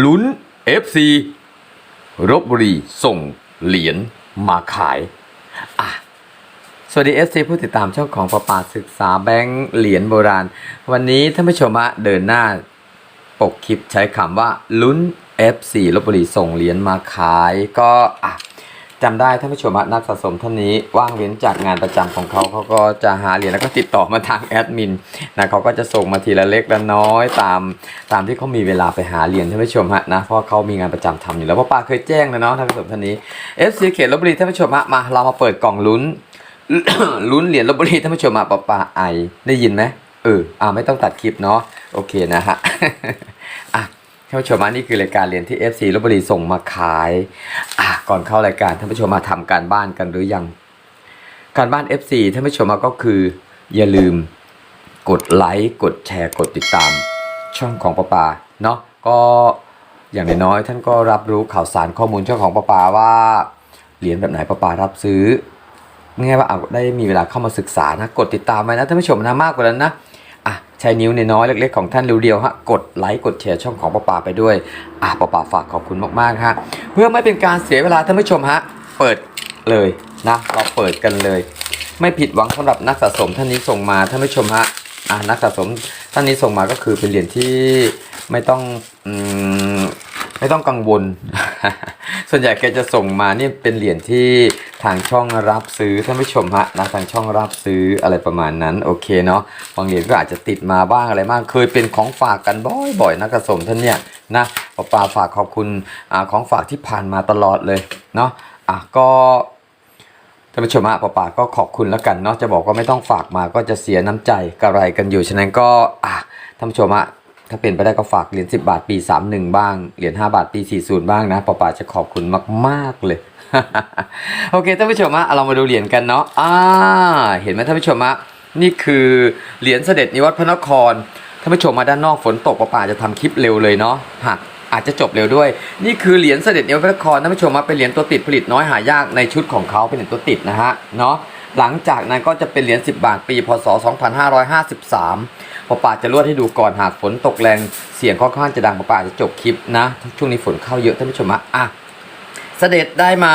ลุ้น FC รบบุรีส่งเหรียญมาขายอะสวัสดี FC ผู้ติดตามช่องของประปาศึกษาแบงค์เหรียญโบราณ วันนี้ท่านผู้ชมฮะเดินหน้าปกคลิปใช้คำว่าลุ้น FC ลบบุรีส่งเหรียญมาขายก็อะ จำได้ท่านผู้ชมฮะนักสะสมท่านนี้ว่างเว้นจากงานประจำของเขาเขาก็จะหาเหรียญแล้วก็ติดต่อมาทางแอดมินนะเขาก็จะส่งมาทีละเล็กละน้อยตามตามที่เขามีเวลาไปหาเหรียญท่านผู้ชมฮะนะเพราะเขามีงานประจำทำอยู่แล้วเพราป้าเคยแจ้งแล้วเนาะท่านผู้ชมท่านนี้ FC เขตลบบุรีท่านผู้ชมฮะมาเรามาเปิดกล่องลุ้นลุ้นเหรียญลบบุรีท่านผู้ชมฮะป้าป้าไอได้ยินไหมเอออ่าไม่ต้องตัดคลิปเนาะโอเคนะฮะ ท่านผู้ชมนี่คือรายการเรียนที่ FC ลบบุรีส่งมาขายอะก่อนเข้ารายการท่านผู้ชมมาทำการบ้านกันหรือยัง การบ้าน FC ท่านผู้ชมฮะก็คือ อย่าลืมกดไลค์กดแชร์กดติดตาม ช่องของป้าปาเนาะก็อย่างน้อยๆท่านก็รับรู้ข่าวสารข้อมูลช่องของป้าปาว่าเหรียญแบบไหนป้าปารับซื้อง่ายว่าเอาได้มีเวลาเข้ามาศึกษานะกดติดตามไว้นะท่านผู้ชมนะมากกว่านั้นนะ อะใช้นิ้วน้อยเล็กๆของท่านเดียวๆฮะกดไลค์กดแชร์ช่องของป้าปาไปด้วยอะป้าปาฝากขอบคุณมากๆฮะเพื่อไม่เป็นการเสียเวลาท่านผู้ชมฮะเปิดเลยนะเราเปิดกันเลย ไม่ผิดหวังสำหรับนักสะสมท่านนี้ส่งมาท่านผู้ชมฮะอะนักสะสมท่านนี้ส่งมาก็คือเป็นเหรียญที่ไม่ต้องอืม ไม่ต้องกังวล ส่วนใหญ่แกจะส่งมานี่เป็นเหรียญที่ทางช่องรับซื้อท่านผู้ชมฮะนะทางช่องรับซื้ออะไรประมาณนั้นโอเคเนาะบางเหรียญก็อาจจะติดมาบ้างอะไรบ้างเคยเป็นของฝากกันบ่อยๆนักสะสมท่านเนี่ยนะปาปาฝากขอบคุณอของฝากที่ผ่านมาตลอดเลยเนาะอะก็ท่านผู้ชมฮะป้าปาก็ขอบคุณแล้วกันเนาะจะบอกว่าไม่ต้องฝากมาก็จะเสียน้ำใจกระไรกันอยู่ฉะนั้นก็อะท่านผู้ชมฮะ ถ้าเป็นไปได้ก็ฝากเหรียญ10 บาทปี 31 บ้าง เหรียญ5บาทปี 40 บ้างนะป้าป่าจะขอบคุณมากๆเลย โอเคท่านผู้ชมฮะเรามาดูเหรียญกันเนาะอ่าเห็นไหมท่านผู้ชมฮะนี่คือเหรียญเสด็จนิวัตพระนครท่านผู้ชมมาด้านนอกฝนตกป้าป่าจะทำคลิปเร็วเลยเนาะหัก อาจจะจบเร็วด้วย นี่คือเหรียญเสด็จเนวพระนครท่านผู้ชมมาเป็นเหรียญตัวติดผลิตน้อยหายากในชุดของเขาเป็นเหรียญตัวติดนะฮะเนาะหลังจากนั้นก็จะเป็นเหรียญ10 บาทปีพศ 2553ปะป่าจะรวดให้ดูก่อนหากฝนตกแรงเสียงค่อนข้างจะดังปะป่าจะจบคลิปนะช่วงนี้ฝนเข้าเยอะท่านผู้ชมอะอะเสด็จได้มา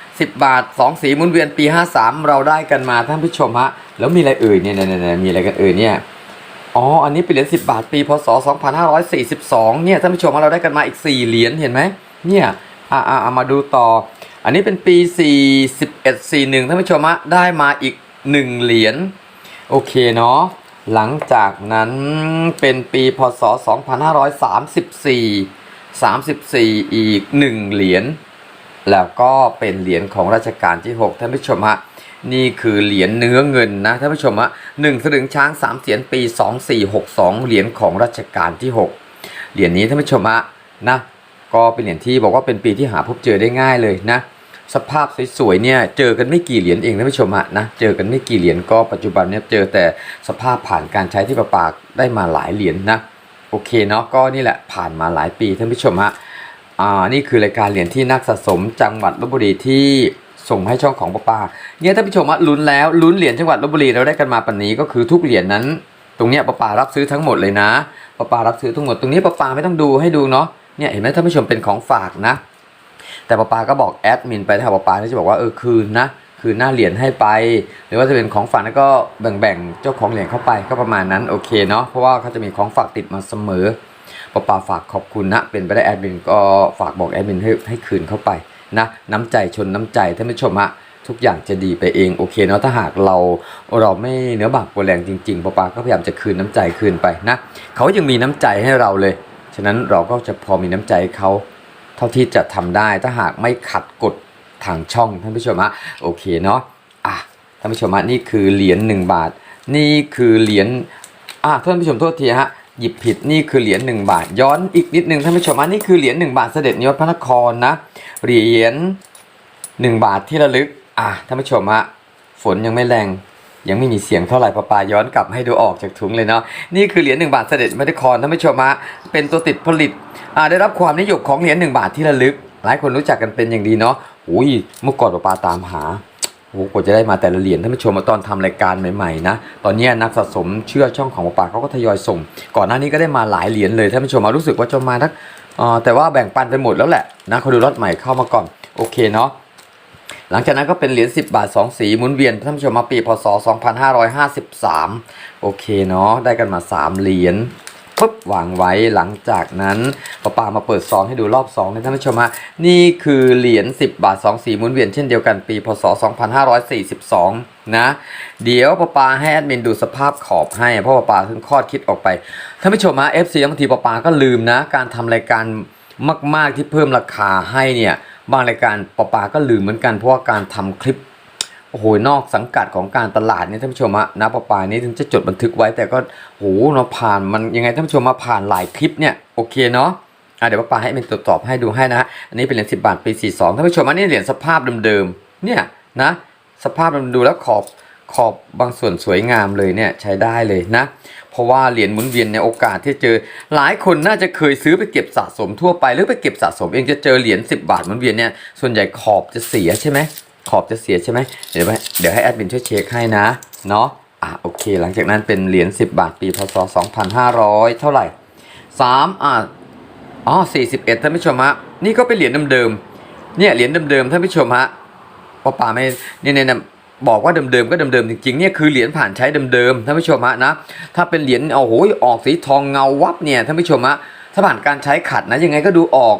10 บาท 2 สีมุนเวียนปี 53 เราได้กันมาท่านผู้ชมฮะแล้วมีอะไรเอ่ยเนี่ยเนี่ยมีอะไรกันเอ่ยเนี่ย อ๋อ อันนี้เป็นเหรียญ10 บาทปีพศ 2542 เนี่ยท่านผู้ชมเราได้กันมาอีก 4 เหรียญเห็นไหมเนี่ยอ่าอ่ามาดูต่อ อันนี้เป็นปี 41 41ท่านผู้ชมะได้มาอีก 1 เหรียญโอเคเนาะหลังจากนั้นเป็นปีพศ 2534 34 อีก 1 เหรียญแล้วก็เป็นเหรียญของรัชกาลที่ 6 ท่านผู้ชมฮะ นี่คือเหรียญเนื้อเงินนะท่านผู้ชมฮะหนึ่งสลึงช้างสามเสียนปี2462เหรียญของรัชกาลที่6เหรียญนี้ท่านผู้ชมฮะนะก็เป็นเหรียญที่บอกว่าเป็นปีที่หาพบเจอได้ง่ายเลยนะ สภาพสวยๆเนี่ยเจอกันไม่กี่เหรียญเองท่านผู้ชมฮะนะเจอกันไม่กี่เหรียญก็ปัจจุบันเนี่ยเจอแต่สภาพผ่านการใช้ที่ประปากได้มาหลายเหรียญนะโอเคเนาะก็นี่แหละผ่านมาหลายปีท่านผู้ชมฮะอ่านี่คือรายการเหรียญที่นักสะสมจังหวัดลบบุรีที่ ส่งให้ช่องของป้าป้าเนี่ยท่านผู้ชมว่าลุ้นแล้วลุ้นเหรียญจังหวัดลบบุรีเราได้กันมาปันนี้ก็คือทุกเหรียญนั้น ตรงเนี้ยป้าป้ารับซื้อทั้งหมดเลยนะป้าป้ารับซื้อทั้งหมดตรงนี้ป้าป้าไม่ต้องดูให้ดูเนาะเนี่ยเห็นไหมท่านผู้ชมเป็นของฝากนะ แต่ป้าป้าก็บอกแอดมินไปถ้าป้าป้าจะบอกว่าเออคืนนะคืนหน้าเหรียญให้ไป หรือว่าจะเป็นของฝากแล้วก็แบ่งๆเจ้าของเหรียญเข้าไปก็ประมาณนั้นโอเคเนาะเพราะว่าเขาจะมีของฝากติดมาเสมอป้าป่าฝากขอบคุณนะเป็นไปได้แอดมินก็ฝากบอกแอดมินให้ให้คืนเข้าไป นะน้ำใจชนน้ำใจท่านผู้ชมฮะทุกอย่างจะดีไปเองโอเคเนาะถ้าหากเราเราไม่เนื้อบากกว่าแรงจริงๆป้าป่าก็พยายามจะคืนน้ำใจคืนไปนะเขายังมีน้ำใจให้เราเลย ฉะนั้นเราก็จะพอมีน้ำใจเขาเท่าที่จะทำได้ ถ้าหากไม่ขัดกฎทางช่องท่านผู้ชมฮะโอเคเนาะอะท่านผู้ชมฮะนี่คือเหรียญหนึ่งบาท นี่คือเหรียญอะท่านผู้ชมโทษทีฮะ หยิบผิดนี่คือเหรียญ1บาท ย้อนอีกนิดนึงท่านผู้ชมอันนี่คือเหรียญ1บาทเสด็จนิวัฒพระนครนะเหรียญ1บาทที่ระลึกอะท่านผู้ชมฮะฝนยังไม่แรงยังไม่มีเสียงเท่าไหร่ปะปาย้อนกลับให้ดูออกจากถุงเลยเนาะนี่คือเหรียญ1บาทเสด็จพระนครท่านผู้ชมฮะเป็นตัวติดผลิตอ่าได้รับความนิยมของเหรียญ1บาทที่ระลึก หลายคนรู้จักกันเป็นอย่างดีเนาะอุ้ยเมื่อก่อนปะปาตามหา โอ้โหกว่าจะได้มาแต่ละเหรียญท่านผู้ชมมาตอนทำรายการใหม่ๆนะ ตอนนี้นักสะสมเชื่อช่องของป้าเขาก็ทยอยส่ง ก่อนหน้านี้ก็ได้มาหลายเหรียญเลยท่านผู้ชมมารู้สึกว่าจะมาทักแต่ว่าแบ่งปันไปหมดแล้วแหละนะเขาดูรถใหม่เข้ามาก่อนโอเคเนาะหลังจากนั้นก็เป็นเหรียญ10 บาท 2 สีหมุนเวียนท่านผู้ชมมาปีพศ 2553 โอเคเนาะได้กันมา 3 เหรียญ ปุ๊บวางไว้หลังจากนั้นป้าปามาเปิดซองให้ดูรอบ2นะท่านผู้ชมฮะนี่คือเหรียญ10 บาท 2 สีหมุนเวียนเช่นเดียวกันปีพศ 2542 นะ เดี๋ยวป้าปาให้แอดมินดูสภาพขอบให้เพราะป้าปาเพิ่งคลอดคิดออกไปท่านผู้ชมฮะ FC บางทีป้าปาก็ลืมนะ การทำรายการมาก ๆที่เพิ่มราคาให้เนี่ยบางรายการป้าปาก็ลืมเหมือนกันเพราะว่าการทำคลิป โอ้โหนอกสังกัดของการตลาดนี่ท่านผู้ชมอะนะปะปานี่ถึงจะจดบันทึกไว้แต่ก็โหเราผ่านมันยังไงท่านผู้ชมมาผ่านหลายคลิปเนี่ยโอเคเนาะอะเดี๋ยวปะปาให้เป็นตรวจสอบให้ดูให้นะฮะอันนี้เป็นเหรียญสิบาทปีสี่สองท่านผู้ชมอันนี้เหรียญสภาพเดิมๆเนี่ยนะสภาพเดิมดูแล้วขอบขอบบางส่วนสวยงามเลยเนี่ยใช้ได้เลยนะ เพราะว่าเหรียญหมุนเวียนในโอกาสที่เจอ หลายคนน่าจะเคยซื้อไปเก็บสะสมทั่วไปหรือไปเก็บสะสมเองจะเจอเหรียญ10 บาทหมุนเวียนเนี่ยส่วนใหญ่ขอบจะเสียใช่ไหม ขอบจะเสียใช่ไหมเดี๋ยวเดี๋ยวให้แอดมินช่วยเช็คให้นะ เนาะอะโอเค หลังจากนั้นเป็นเหรียญ10 บาทปีพศ2500 เท่าไหร่3อะอ๋อ41ท่านผู้ชมฮะนี่ก็เป็นเหรียญเดิมๆเนี่ยเหรียญเดิมๆท่านผู้ชมฮะป้าป่าไม่เนี่ยเนี่ยเนี่ยบอกว่าเดิมๆก็เดิมๆจริงๆเนี่ยคือเหรียญผ่านใช้เดิมๆท่านผู้ชมฮะนะถ้าเป็นเหรียญโอ้โหออกสีทองเงาวับเนี่ยท่านผู้ชมฮะถ้าผ่านการใช้ขัดนะยังไงก็ดูออก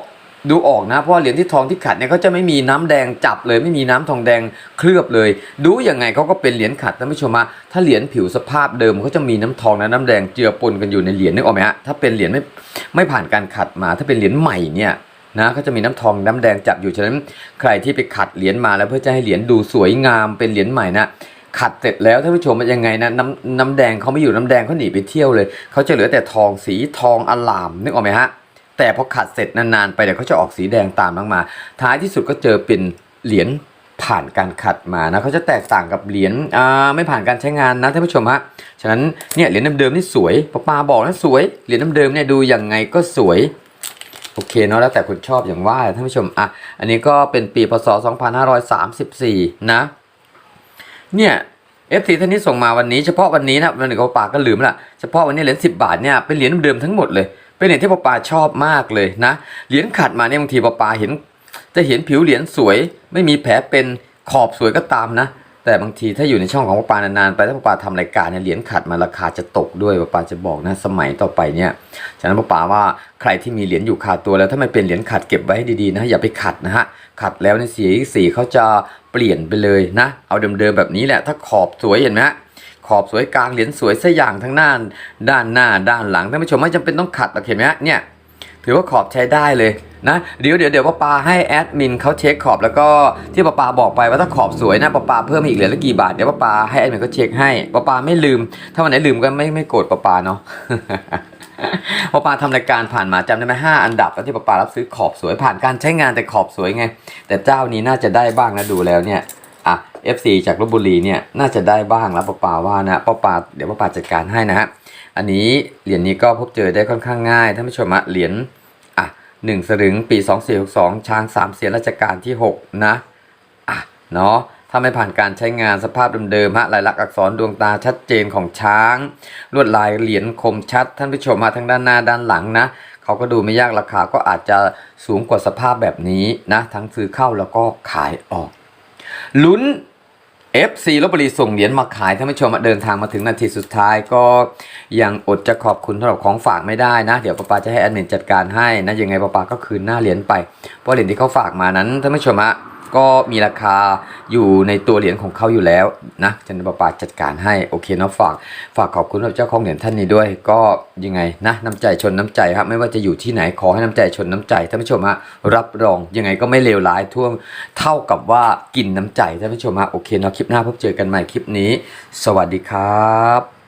ดูออกนะเพราะเหรียญที่ทองที่ขัดเนี่ยเขาจะไม่มีน้ำแดงจับเลย ไม่มีน้ำทองแดงเคลือบเลย ดูยังไงเขาก็เป็นเหรียญขัดท่านผู้ชมฮะถ้าเหรียญผิวสภาพเดิมเขาจะมีน้ำทองและน้ำแดงเจือปนกันอยู่ในเหรียญนึกออกไหมฮะถ้าเป็นเหรียญไม่ไม่ผ่านการขัดมา ถ้าเป็นเหรียญใหม่เนี่ยนะก็จะมีน้ำทองน้ำแดงจับอยู่ฉะนั้นใครที่ไปขัดเหรียญมาแล้วเพื่อจะให้เหรียญดูสวยงามเป็นเหรียญใหม่นะขัดเสร็จแล้วท่านผู้ชมมันยังไงนะน้ำน้ำแดงเขาไม่อยู่น้ำแดงเขาหนีไปเที่ยวเลยเขาจะเหลือแต่ทองสีทองอลามนึกออกไหมฮะ แต่พอขัดเสร็จนานๆไปเดี๋ยวเขาจะออกสีแดงตามมา ท้ายที่สุดก็เจอเป็นเหรียญผ่านการขัดมานะเขาจะแตกต่างกับเหรียญไม่ผ่านการใช้งานนะท่านผู้ชมฮะฉะนั้นเนี่ยเหรียญเดิมๆนี่สวยป้าปาบอกนะสวยเหรียญเดิมๆเนี่ยดูยังไงก็สวยโอเคเนาะแล้วแต่คุณชอบอย่างว่าท่านผู้ชมอะอันนี้ก็เป็นปีพศ 2534 นะ เนี่ย FC ท่านนี้ส่งมาวันนี้เฉพาะวันนี้นะวันหนึ่งก็ปาก็ลืมละเฉพาะวันนี้เหรียญสิบาทเนี่ยเป็นเหรียญเดิมทั้งหมดเลย เป็นเหรียญที่ปาปาชอบมากเลยนะ เหรียญขัดมาเนี่ยบางทีปาปาเห็น จะเห็นผิวเหรียญสวย ไม่มีแผลเป็นขอบสวยก็ตามนะ แต่บางทีถ้าอยู่ในช่องของปาปานานๆไปถ้าปาปาทำรายการเนี่ยเหรียญขัดมาราคาจะตกด้วยปาปาจะบอกนะสมัยต่อไปเนี่ยฉะนั้นปาปาว่าใครที่มีเหรียญอยู่คาตัวแล้วถ้าไม่เป็นเหรียญขัดเก็บไว้ให้ดีๆนะอย่าไปขัดนะฮะขัดแล้วในสีสีเขาจะเปลี่ยนไปเลยนะ เอาเดิมๆแบบนี้แหละ ถ้าขอบสวยเห็นไหมฮะ ขอบสวยกลางเหรียญสวยสัอย่างทั้งหน้าด้านหน้าด้านหลังท่านผู้ชมไม่จำเป็นต้องขัดหรอกเห็นไหมเนี่ยถือว่าขอบใช้ได้เลยนะเดี๋ยวเดี๋ยวเดี๋ยวป้าปาให้แอดมินเขาเช็คขอบแล้วก็ที่ป้าปาบอกไปว่าถ้าขอบสวยนะป้าปาเพิ่มอีกเหรียญละกี่บาทเดี๋ยวป้าปาให้แอดมินเขาเช็คให้ป้าปาไม่ลืม ถ้าวันไหนลืมก็ไม่ไม่โกรธป้าปาเนาะป้าปาทำรายการผ่านมาจำได้ไหมห้าอันดับแล้วที่ป้าปารับซื้อขอบสวยผ่านการใช้งานแต่ขอบสวยไง แต่เจ้านี้น่าจะได้บ้างนะดูแล้วเนี่ย FC จากลบบุรีเนี่ยน่าจะได้บ้างแล้วป้าปาว่านะป้าปาเดี๋ยวป้าปาจัดการให้นะฮะอันนี้เหรียญนี้ก็พบเจอได้ค่อนข้างง่ายท่านผู้ชมอะเหรียญอะหนึ่งสลึงปี 2462ช้างสามเสียราชการที่ 6 นะอะเนาะถ้าไม่ผ่านการใช้งานสภาพเดิมๆฮะลายลักษณ์อักษรดวงตาชัดเจนของช้าง ลวดลายเหรียญคมชัด ท่านผู้ชมมาทั้งด้านหน้าด้านหลังนะเขาก็ดูไม่ยากราคาก็อาจจะสูงกว่าสภาพแบบนี้นะทั้งซื้อเข้าแล้วก็ขายออกลุ้น FC ลบบุรีส่งเหรียญมาขายท่านผู้ชมมาเดินทางมาถึงนาทีสุดท้ายก็ยังอดจะขอบคุณสำหรับของฝากไม่ได้นะ เดี๋ยวป้าปาจะให้แอดมินจัดการให้นะยังไงป้าปาก็คืนหน้าเหรียญไปเพราะเหรียญที่เขาฝากมานั้นท่านผู้ชมอะ ก็มีราคาอยู่ในตัวเหรียญของเขาอยู่แล้วนะจันป้าปาจัดการให้โอเคเนาะฝาก ฝากขอบคุณเจ้าของเหรียญท่านนี้ด้วย ก็ยังไงนะน้ำใจชนน้ำใจครับไม่ว่าจะอยู่ที่ไหนขอให้น้ำใจชนน้ำใจท่านผู้ชมฮะรับรองยังไงก็ไม่เลวร้ายท่วมเท่ากับว่ากินน้ำใจท่านผู้ชมฮะโอเคเนาะคลิปหน้าพบเจอกันใหม่คลิปนี้ สวัสดีครับ